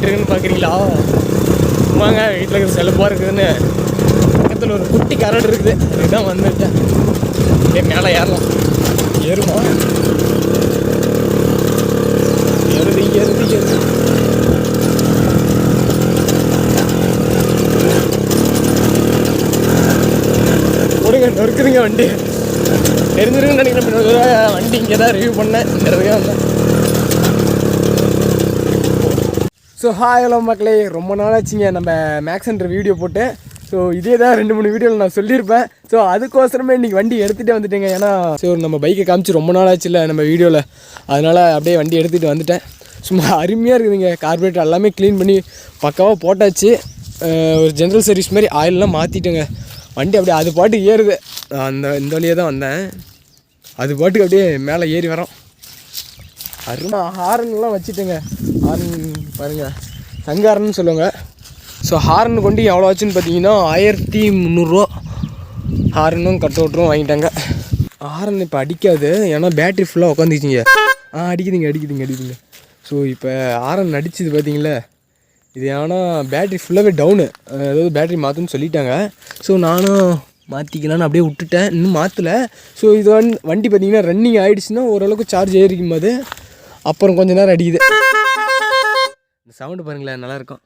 போயிட்டு இருக்குன்னு பார்க்குறீங்களா? சும்மாங்க வீட்டில் இருக்கிற செலப்பாக இருக்குதுன்னு. பக்கத்தில் ஒரு குட்டி கரடு இருக்குது. இதுதான் வந்துட்டேன். என் மேலே ஏறலாம். ஏறுமா? ஏறுது ஏறுது ஏறுது கொடுங்க நொறுக்குதுங்க வண்டி. தெரிஞ்சிருக்குன்னு நினைக்கிறேன் வண்டி இங்கே தான் ரிவ்யூ பண்ணேன். இந்த வந்தேன் ஸோ ஹாய் ஹலோ மக்களே. ரொம்ப நாளாச்சுங்க. நம்ம மேக்ஸன்ற வீடியோ போட்டு. ஸோ இதே தான் ரெண்டு மூணு வீடியோவில் நான் சொல்லியிருப்பேன். ஸோ அதுக்கோசரமே இன்றைக்கி வண்டி எடுத்துகிட்டே வந்துட்டேங்க. ஏன்னா ஸோ நம்ம பைக்கை காமிச்சு ரொம்ப நாள் ஆச்சுல்ல நம்ம வீடியோவில் அதனால் அப்படியே வண்டி எடுத்துகிட்டு வந்துட்டேன். சும்மா அருமையாக இருக்குதுங்க. கார்பரேட்டர் எல்லாமே க்ளீன் பண்ணி பக்காவாக போட்டாச்சு. ஒரு ஜென்ரல் சர்வீஸ் மாதிரி ஆயிலெலாம் மாற்றிட்டேங்க வண்டி அப்படியே அது பாட்டுக்கு ஏறுது. அந்த இந்த வழியாக தான் வந்தேன். அது பாட்டுக்கு அப்படியே மேலே ஏறி வரோம் அருமா ஹாரன்லாம் வச்சுட்டேங்க. ஹாரன் பாருங்கள் சங்காரன்னு சொல்லுவாங்க. ஸோ ஹாரன் கொண்டு எவ்வளோ ஆச்சுன்னு பார்த்தீங்கன்னா ஆயிரத்தி முந்நூறுரூவா ஹாரனும் கட் அவுட்டரும் வாங்கிட்டாங்க. ஹாரன் இப்போ அடிக்காது. ஏன்னா பேட்ரி ஃபுல்லாக உட்காந்துச்சிங்க ஆ அடிக்குதுங்க அடிக்குதுங்க அடிக்குதுங்க. ஸோ இப்போ ஹாரன் அடிச்சது பார்த்தீங்களா? இது ஏன்னா பேட்ரி ஃபுல்லாகவே டவுனு அதாவது பேட்ரி மாற்றுன்னு சொல்லிட்டாங்க. ஸோ நானும் மாற்றிக்கலான்னு அப்படியே விட்டுட்டேன். இன்னும் மாற்றலை ஸோ இது வண்டி பார்த்தீங்கன்னா ரன்னிங் ஆகிடுச்சுன்னா ஓரளவுக்கு சார்ஜ் ஏறிக்கும் போது அப்புறம் கொஞ்ச நேரம் அடிக்குது. இந்த சவுண்டு பாருங்களேன் நல்லாயிருக்கும்.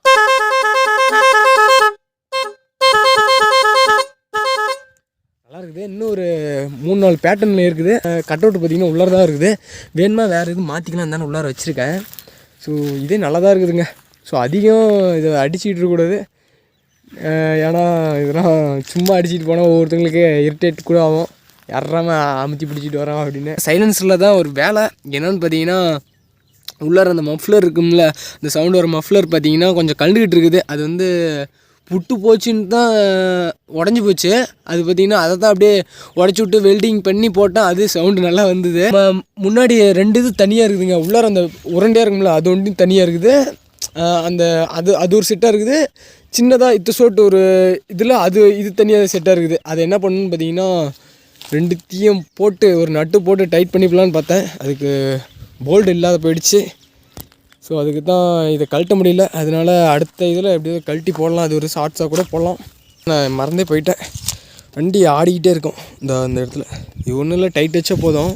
நல்லா இருக்குது இன்னும் ஒரு மூணு நாலு பேட்டர்னில் இருக்குது. கட் அவுட் பார்த்தீங்கன்னா உள்ளார தான் இருக்குது. வேணுமா வேறு எதுவும் மாற்றிக்கலாம் தானே உள்ளார வச்சுருக்கேன். ஸோ இதே நல்லா தான் இருக்குதுங்க. ஸோ அதிகம் இதை அடிச்சுக்கிட்டு இருக்கக்கூடாது. ஏன்னா இதெல்லாம் சும்மா அடிச்சுட்டு போனால் ஒவ்வொருத்தங்களுக்கு இரிட்டேட் கூட ஆகும். யாராம அமுத்தி பிடிச்சிட்டு வரான் அப்படின்னு. சைலன்ஸில் தான் ஒரு வேலை. என்னன்னு பார்த்தீங்கன்னா உள்ளார அந்த மஃப்ளர் இருக்கும்ல அந்த சவுண்ட் வர மஃப்ளர் பார்த்தீங்கன்னா கொஞ்சம் கழுந்துக்கிட்டு இருக்குது. அது வந்து புட்டு போச்சுன்னு தான் உடஞ்சி போச்சு. அது பார்த்தீங்கன்னா அதை தான் அப்படியே உடச்சி விட்டு வெல்டிங் பண்ணி போட்டால் அது சவுண்டு நல்லா வந்தது. முன்னாடி ரெண்டு இது தனியாக இருக்குதுங்க. உள்ளார அந்த உருண்டையாக இருக்கும்ல அது ஒன்றும் தனியாக இருக்குது. அந்த அது அது ஒரு செட்டாக இருக்குது. சின்னதாக இத்த சோட்டு ஒரு இதில் அது இது தனியாக செட்டாக இருக்குது. அது என்ன பண்ணணும்னு பார்த்தீங்கன்னா ரெண்டுத்தையும் போட்டு ஒரு நட்டு போட்டு டைட் பண்ணிக்கலான்னு பார்த்தேன். அதுக்கு போல்டு இல்லாத போயிடுச்சு. ஸோ அதுக்கு தான் இதை கழட்ட முடியல. அதனால் அடுத்த இதில் எப்படியோ கழட்டி போடலாம். அது ஒரு ஷார்ட்ஸாக கூட போடலாம். நான் மறந்தே போயிட்டேன். வண்டி ஆடிக்கிட்டே இருக்கும். இந்த அந்த இடத்துல. இது ஒன்றும் இல்லை டைட் வச்சா போதும்.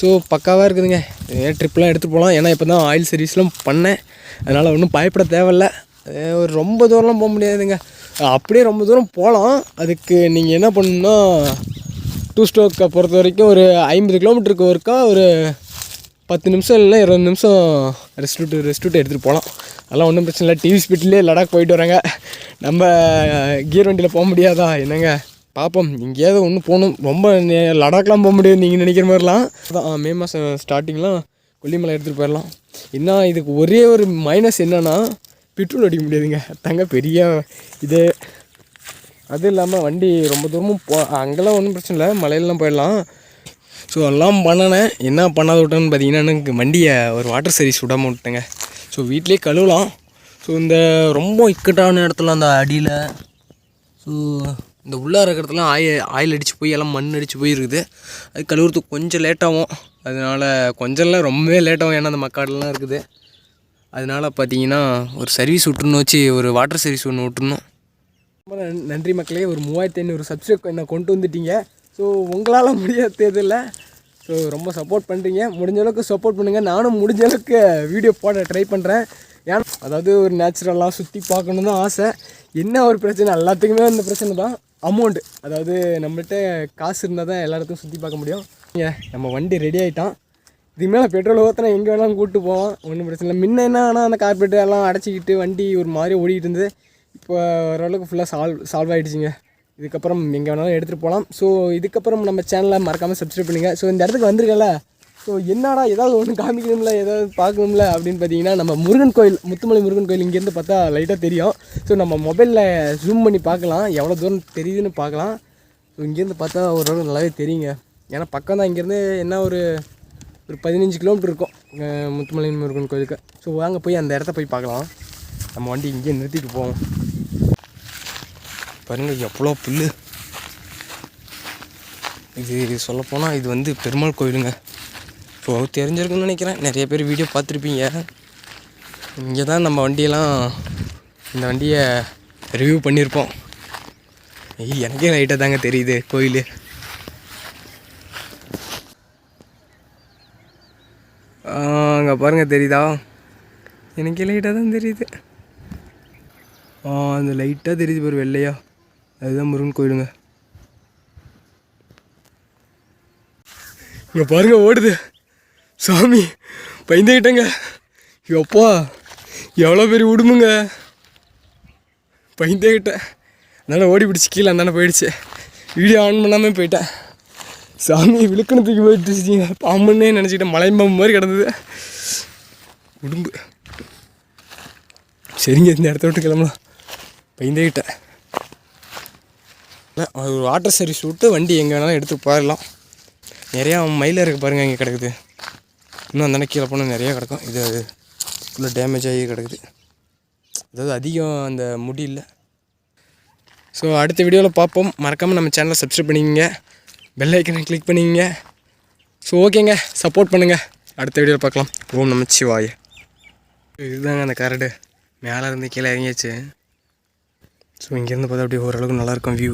ஸோ பக்காவாக இருக்குதுங்க. ஏன் ட்ரிப்லாம் எடுத்துகிட்டு போகலாம். ஏன்னா இப்போ தான் ஆயில் சர்வீஸ்லாம் பண்ணேன். அதனால் ஒன்றும் பயப்பட தேவையில்ல. ஒரு ரொம்ப தூரம்லாம் போக முடியாதுங்க. அப்படியே ரொம்ப தூரம் போகலாம். அதுக்கு நீங்கள் என்ன பண்ணணுன்னா டூ ஸ்ட்ரோக்கை பொறுத்த வரைக்கும் ஒரு ஐம்பது கிலோமீட்டருக்கு ஒருக்கா ஒரு பத்து நிமிஷம் இல்லைன்னா இருபது நிமிஷம் ரெஸ்ட் விட்டு ரெஸ்ட் விட்டு எடுத்துகிட்டு போகலாம். அதெல்லாம் ஒன்றும் பிரச்சனை இல்லை. டிவி ஸ்பீட்லேயே லடாக் போயிட்டு வராங்க நம்ம கியர் வண்டியில் போக முடியாதா? என்னங்க? பார்ப்போம் எங்கேயாவது ஒன்று போகணும். ரொம்ப லடாக்லாம் போக முடியாது நீங்கள் நினைக்கிற மாதிரிலாம். அதான் மே மாதம் ஸ்டார்டிங்லாம் கொல்லிமலை எடுத்துகிட்டு போயிடலாம். என்ன இதுக்கு ஒரே ஒரு மைனஸ் என்னென்னா பெட்ரோல் அடிக்க முடியாதுங்க. தங்க பெரிய இது. அது இல்லாமல் வண்டி ரொம்ப தூரமும் போ அங்கெல்லாம் ஒன்றும் பிரச்சனை இல்லை. மலையிலலாம் போயிடலாம். ஸோ எல்லாம் பண்ணினேன் என்ன பண்ணாத விட்டேன்னு பார்த்தீங்கன்னா எனக்கு வண்டியை ஒரு வாட்டர் சர்வீஸ் விடாமல் விட்டேங்க ஸோ வீட்டிலே கழுவலாம். ஸோ இந்த ரொம்ப இக்கட்டான இடத்துல அந்த அடியில் ஸோ இந்த உள்ளார இருக்கிறதுலாம் ஆயில் ஆயில் அடித்து போய் எல்லாம் மண் அடித்து போய் இருக்குது அது கழுவுறதுக்கு கொஞ்சம் லேட்டாகும் அதனால் கொஞ்சம்லாம் ரொம்பவே லேட்டாகும் ஏன்னா அந்த மக்காடெல்லாம் இருக்குது. அதனால் பார்த்தீங்கன்னா ஒரு சர்வீஸ் விட்டுருணும் வச்சு ஒரு வாட்டர் சர்வீஸ் ஒன்று விட்டுருணும். ரொம்ப நன்றி மக்களே. ஒரு மூவாயிரத்தி ஐநூறு சப்ஸ்கிரைப் என்ன கொண்டு வந்துட்டீங்க. ஸோ உங்களால் முடியாததில்ல. ஸோ ரொம்ப சப்போர்ட் பண்ணுறீங்க முடிஞ்ச அளவுக்கு சப்போர்ட் பண்ணுங்கள் நானும் முடிஞ்ச அளவுக்கு வீடியோ போட ட்ரை பண்ணுறேன் ஏன்னா அதாவது ஒரு நேச்சுரலாக சுற்றி பார்க்கணும் தான் ஆசை. என்ன ஒரு பிரச்சனை? எல்லாத்துக்குமே அந்த பிரச்சனை தான். அமௌண்ட்டு அதாவது நம்மள்கிட்ட காசு இருந்தால் தான் எல்லாருக்கும் சுற்றி பார்க்க முடியும். நம்ம வண்டி ரெடி ஆகிட்டான் இதுக்கு மேலே பெட்ரோல் ஊற்றினா எங்கே வேணாலும் கூப்பிட்டு போவோம் ஒன்றும் பிரச்சனை இல்லை. முன்ன என்ன ஆனால் அந்த கார்பரேட்டர் எல்லாம் அடைச்சிக்கிட்டு வண்டி ஒரு மாதிரி ஓடிக்கிட்டு இருந்தது. இப்போ ஓரளவுக்கு ஃபுல்லாக சால்வ் சால்வ் ஆகிடுச்சிங்க இதுக்கப்புறம் எங்கே வேணாலும் எடுத்துகிட்டு போகலாம் ஸோ இதுக்கப்புறம் நம்ம சேனலை மறக்காமல் சப்ஸ்கிரைப் பண்ணுங்கள் ஸோ இந்த இடத்துக்கு வந்திருக்கல ஸோ என்னடா ஏதாவது ஒன்று காமிக்கணும்ல ஏதாவது பார்க்கணும்ல அப்படின்னு பார்த்தீங்கன்னா நம்ம முருகன் கோயில் முத்துமலை முருகன் கோயில் இங்கேருந்து பார்த்தா லைட்டாக தெரியும். ஸோ நம்ம மொபைலில் ஜூம் பண்ணி பார்க்கலாம். எவ்வளோ தூரம் தெரியுதுன்னு பார்க்கலாம். ஸோ இங்கேருந்து பார்த்தா ஓரளவு நல்லாவே தெரியுங்க. ஏன்னா பக்கம் தான் இங்கேருந்து என்ன ஒரு ஒரு பதினஞ்சு கிலோமீட்டர் இருக்கும் முத்துமலை முருகன் கோயிலுக்கு. ஸோ வாங்க போய் அந்த இடத்த போய் பார்க்கலாம். நம்ம வண்டி இங்கேயே நிறுத்திட்டு போவோம். பாருங்க எவ்வளோ புல் இது சொல்லப்போனால் இது வந்து பெருமாள் கோயிலுங்க. ஸோ தெரிஞ்சிருக்குன்னு நினைக்கிறேன். நிறைய பேர் வீடியோ பார்த்துருப்பீங்க. இங்கே தான் நம்ம வண்டியெல்லாம் இந்த வண்டியை ரிவ்யூ பண்ணியிருப்போம். எனக்கே லைட்டாக தாங்க தெரியுது கோயில். அங்கே பாருங்கள் தெரியுதா? எனக்கே லைட்டாக தான் தெரியுது. அந்த லைட்டாக தெரியுது பாரு வெள்ளையா. அதுதான் முருகன் கோயிலுங்க. இங்கே பாருங்க ஓடுது. சாமி பயந்துக்கிட்டேங்க எப்பா எவ்வளோ பெரிய உடுமுங்க பயந்துக்கிட்டேன் அதனால் ஓடி பிடிச்சி கீழே அந்தானே போயிடுச்சு. வீடியோ ஆன் பண்ணாமல் போயிட்டேன். சாமி விழுக்கணத்துக்கு தூக்கி போயிட்டுச்சிங்க பாம்புன்னே நினச்சிக்கிட்டேன். மலைம்பாம்பு மாதிரி கிடந்தது. உடும்பு. சரிங்க இந்த இடத்த விட்டு கிளம்பலாம். பயந்துக்கிட்டேன் ஒரு வாட்டர் சர்வீஸ் விட்டு வண்டி எங்கே வேணாலும் எடுத்து போயிடலாம் நிறையா மயில் இருக்குது பாருங்கள் இங்கே கிடக்குது. இன்னும் அந்த கீழே போனால் நிறையா கிடக்கும். இது ஃபுல்லாக டேமேஜ் ஆகி கிடக்குது. அதாவது அதிகம் அந்த முடி இல்லை. ஸோ அடுத்த வீடியோவில் பார்ப்போம். மறக்காமல் நம்ம சேனலை சப்ஸ்கிரைப் பண்ணிக்கோங்க. பெல் ஐக்கனை கிளிக் பண்ணிக்கோங்க. ஸோ ஓகேங்க சப்போர்ட் பண்ணுங்கள் அடுத்த வீடியோவில் பார்க்கலாம். ஓம் நமச்சிவாய. இதுதாங்க அந்த கரடு. மேலே இருந்து கீழே இறங்கியாச்சு. ஸோ இங்கேருந்து பார்த்தா அப்படியே ஓரளவுக்கு நல்லாயிருக்கும் வியூ